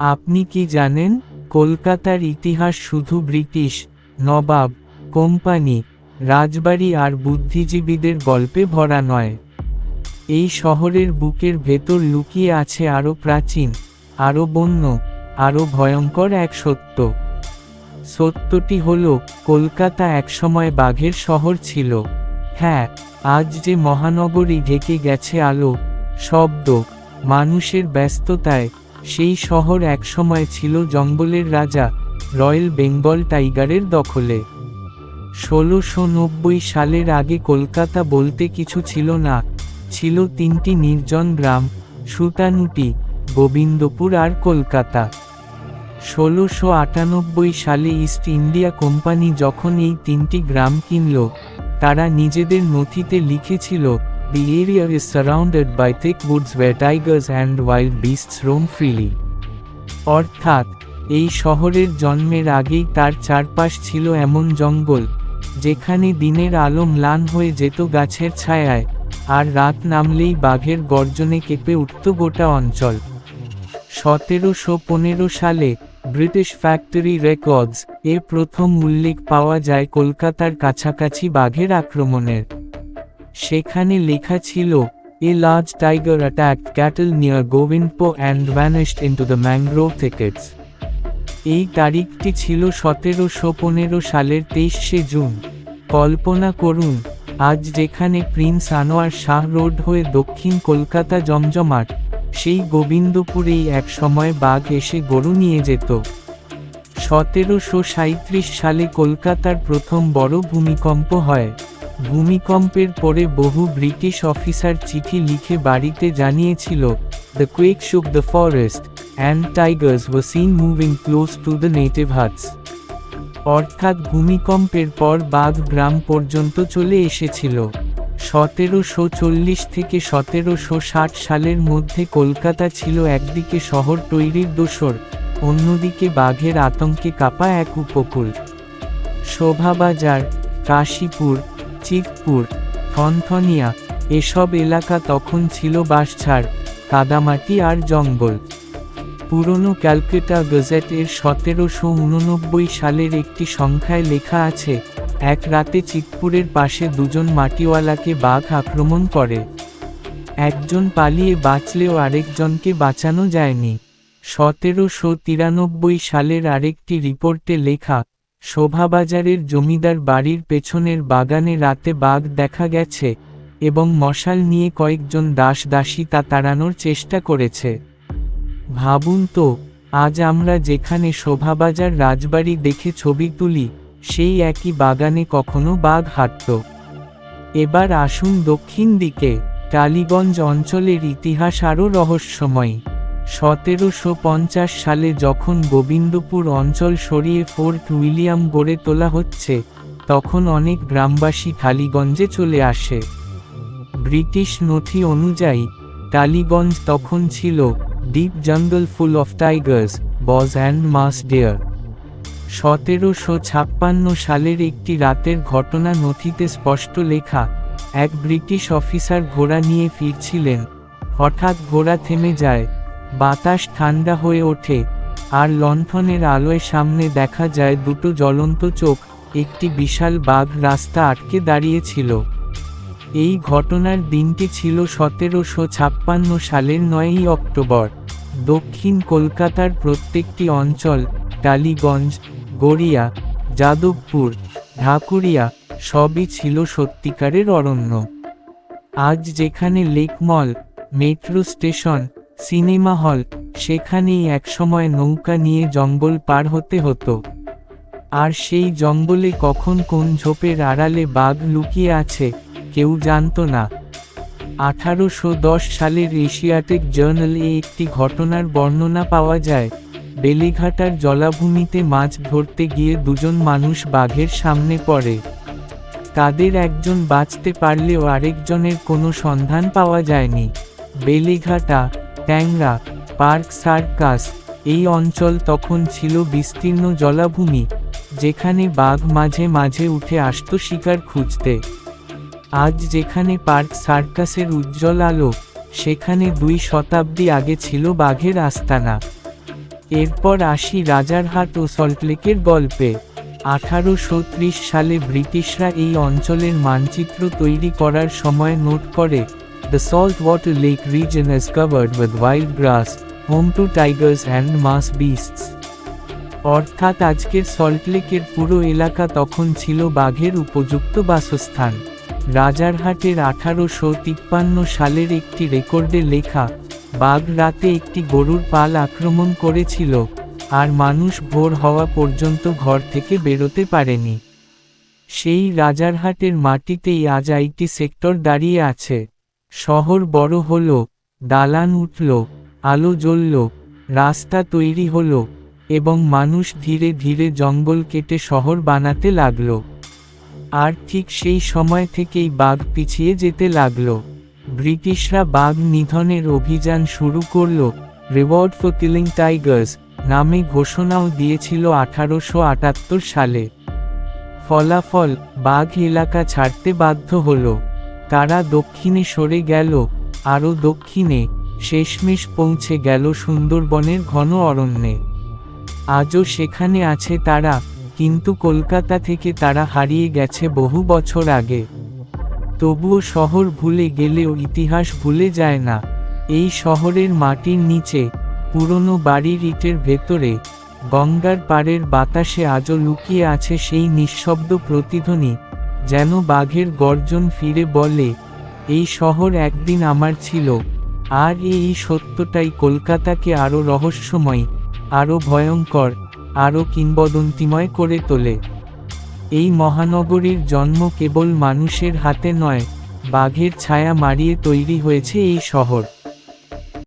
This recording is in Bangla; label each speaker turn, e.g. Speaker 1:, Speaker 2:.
Speaker 1: আপনি কি জানেন, কলকাতার ইতিহাস শুধু ব্রিটিশ, নবাব, কোম্পানি, রাজবাড়ি আর বুদ্ধিজীবীদের গল্পে ভরা নয়। এই শহরের বুকের ভেতর লুকিয়ে আছে আরও প্রাচীন, আরও বন্য, আরও ভয়ঙ্কর এক সত্য। সত্যটি হল, কলকাতা একসময় বাঘের শহর ছিল। হ্যাঁ আজ যে মহানগরী ঢেকে গেছে আলো, শব্দ, মানুষের ব্যস্ততায় সেই শহর একসময় ছিল জঙ্গলের রাজা, রয়্যাল বেঙ্গল টাইগারের দখলে। ষোলোশো নব্বই সালের আগে কলকাতা বলতে কিছু ছিল না, ছিল তিনটি নির্জন গ্রাম, সুতানুটি, গোবিন্দপুর আর কলকাতা। ষোলোশো আটানব্বই সালে ইস্ট ইন্ডিয়া কোম্পানি যখন এই তিনটি গ্রাম কিনল, তারা নিজেদের নথিতে লিখেছিল the area is surrounded by thick woods where tigers and wild beasts roam freely. অর্থাৎ, এই শহরের জন্মের আগেই তার চারপাশ ছিল এমন জঙ্গল, যেখানে দিনের আলো ম্লান হয়ে যেত গাছের ছায়ায়, আর রাত নামলেই বাঘের গর্জনে কেঁপে উঠত গোটা অঞ্চল। সতেরোশো পনেরো সালে, ব্রিটিশ ফ্যাক্টরি রেকর্ডস এ প্রথম উল্লেখ পাওয়া যায় কলকাতার কাছাকাছি বাঘের আক্রমণের। সেখানে লেখা ছিল a large tiger attack cattle near Gobindpur and vanished into the mangrove thickets এই তারিখটি ছিল সতেরোশো পনেরো সালের তেইশে জুন। কল্পনা করুন, আজ যেখানে প্রিন্স আনোয়ার শাহ রোড হয়ে দক্ষিণ কলকাতা জমজমাট, সেই গোবিন্দপুরেই এক সময় বাঘ এসে গরু নিয়ে যেত। সতেরোশো সাঁত্রিশ সালে কলকাতার প্রথম বড় ভূমিকম্প হয়। ভূমিকম্পের পরে বহু ব্রিটিশ অফিসার চিঠি লিখে বাড়িতে জানিয়েছিল the quake shook the forest and tigers were seen moving close to the native huts অর্থাৎ ভূমিকম্পের পর বাঘ গ্রাম পর্যন্ত চলে এসেছিল। সতেরোশো চল্লিশ থেকে সতেরোশো ষাট সালের মধ্যে কলকাতা ছিল একদিকে শহর তৈরির দোসর, অন্যদিকে বাঘের আতঙ্কে কাঁপা এক উপকূল। শোভাবাজার, কাশীপুর চিকপুর থনথনিয়া, এসব এলাকা তখন ছিল বাঁশঝাড়, কাদামাটি আর জঙ্গল। পুরনো ক্যালকাটা গজেট এর সতেরোশো উননব্বই সালের একটি সংখ্যায় লেখা আছে, এক রাতে চিকপুরের পাশে দুজন মাটিওয়ালাকে বাঘ আক্রমণ করে। একজন পালিয়ে বাঁচলেও আরেকজনকে বাঁচানো যায়নি। সতেরোশো তিরানব্বই সালের আরেকটি রিপোর্টে লেখা শোভাবাজারের জমিদার বাড়ির পেছনের বাগানে রাতে বাঘ দেখা গেছে এবং মশাল নিয়ে কয়েকজন দাস দাসী তা তাড়ানোর চেষ্টা করেছে। ভাবুন তো, আজ আমরা যেখানে শোভাবাজার রাজবাড়ি দেখে ছবি তুলি, সেই একই বাগানে কখনো বাঘ হাঁটত। এবার আসুন দক্ষিণ দিকে, টালিগঞ্জ অঞ্চলের ইতিহাস আরও রহস্যময়। সতেরোশো পঞ্চাশ সালে যখন গোবিন্দপুর অঞ্চল সরিয়ে ফোর্ট উইলিয়াম গড়ে তোলা হচ্ছে, তখন অনেক গ্রামবাসী টালিগঞ্জে চলে আসে। ব্রিটিশ নথি অনুযায়ী, টালিগঞ্জ তখন ছিল deep jungle full of tigers bogs and marsh deer সতেরোশো ছাপ্পান্ন সালের একটি রাতের ঘটনা নথিতে স্পষ্ট লেখা, এক ব্রিটিশ অফিসার ঘোড়া নিয়ে ফিরছিলেন। হঠাৎ ঘোড়া থেমে যায় বাতাস ঠান্ডা হয়ে ওঠে, আর লণ্ঠনের আলোয় সামনে দেখা যায় দুটো জ্বলন্ত চোখ, একটি বিশাল বাঘ রাস্তা আটকে দাঁড়িয়েছিল। এই ঘটনার দিনটি ছিল সতেরোশো ছাপ্পান্ন সালের নয়ই অক্টোবর। দক্ষিণ কলকাতার প্রত্যেকটি অঞ্চল, টালিগঞ্জ, গড়িয়া, যাদবপুর, ঢাকুরিয়া, সবই ছিল সত্যিকারের অরণ্য। আজ যেখানে লেকমল মেট্রো স্টেশন সিনেমা হল, সেখানেই একসময় নৌকা নিয়ে জঙ্গল পার হতে হতো। আর সেই জঙ্গলে কখন কোন ঝোপের আড়ালে বাঘ লুকিয়ে আছে, কেউ জানত না। আঠারোশো দশ সালের এশিয়াটিক জার্নালে একটি ঘটনার বর্ণনা পাওয়া যায়। বেলেঘাটার জলাভূমিতে মাছ ধরতে গিয়ে দুজন মানুষ বাঘের সামনে পড়ে। তাদের একজন বাঁচতে পারলেও আরেকজনের কোনো সন্ধান পাওয়া যায়নি। বেলেঘাটা ট্যাংরা, পার্ক সার্কাস, এই অঞ্চল তখন ছিল বিস্তীর্ণ জলাভূমি, যেখানে বাঘ মাঝে মাঝে উঠে আসত শিকার খুঁজতে। আজ যেখানে পার্ক সার্কাসের উজ্জ্বল আলো, সেখানে দুই শতাব্দী আগে ছিল বাঘের আস্তানা। এরপর আসি রাজারহাট ও সল্টলেকের গল্পে। আঠারোশো ত্রিশ সালে ব্রিটিশরা এই অঞ্চলের মানচিত্র তৈরি করার সময় নোট করে salt water lake region is covered with wild grass home to tigers and marsh beasts অর্থাৎ আজকের সল্টলেকের পুরো এলাকা তখন ছিল বাঘের উপযুক্ত বাসস্থান। রাজারহাটের আঠারোশো তিপ্পান্ন সালের একটি রেকর্ডে লেখা, বাঘ রাতে একটি গরুর পাল আক্রমণ করেছিল, আর মানুষ ভোর হওয়া পর্যন্ত ঘর থেকে বেরোতে পারেনি। সেই রাজারহাটের মাটিতেই আজ আইটি সেক্টর দাঁড়িয়ে আছে। শহর বড় হল, দালান উঠল, আলো জ্বলল, রাস্তা তৈরি হলো, এবং মানুষ ধীরে ধীরে জঙ্গল কেটে শহর বানাতে লাগল। আর ঠিক সেই সময় থেকেই বাঘ পিছিয়ে যেতে লাগল। ব্রিটিশরা বাঘ নিধনের অভিযান শুরু করল, রিওয়ার্ড ফর কিলিং টাইগার্স নামে ঘোষণাও দিয়েছিল আঠারোশো আটাত্তর সালে। ফলাফল, বাঘ এলাকা ছাড়তে বাধ্য হল। তারা দক্ষিণে সরে গেল, আরও দক্ষিণে, শেষমেশ পৌঁছে গেল সুন্দরবনের ঘন অরণ্যে। আজও সেখানে আছে তারা, কিন্তু কলকাতা থেকে তারা হারিয়ে গেছে বহু বছর আগে। তবুও শহর ভুলে গেলেও ইতিহাস ভুলে যায় না। এই শহরের মাটির নিচে, পুরনো বাড়ির ইটের ভেতরে, গঙ্গার পাড়ের বাতাসে আজও লুকিয়ে আছে সেই নিঃশব্দ প্রতিধ্বনি। যেন বাঘের গর্জন ফিরে বলে, এই শহর একদিন আমার ছিল, আর এই সত্যটাই কলকাতাকে আরও রহস্যময় আরও ভয়ঙ্কর আরও কিংবদন্তিময় করে তোলে। এই মহানগরীর জন্ম কেবল মানুষের হাতে নয়, বাঘের ছায়া মারিয়ে তৈরি হয়েছে এই শহর।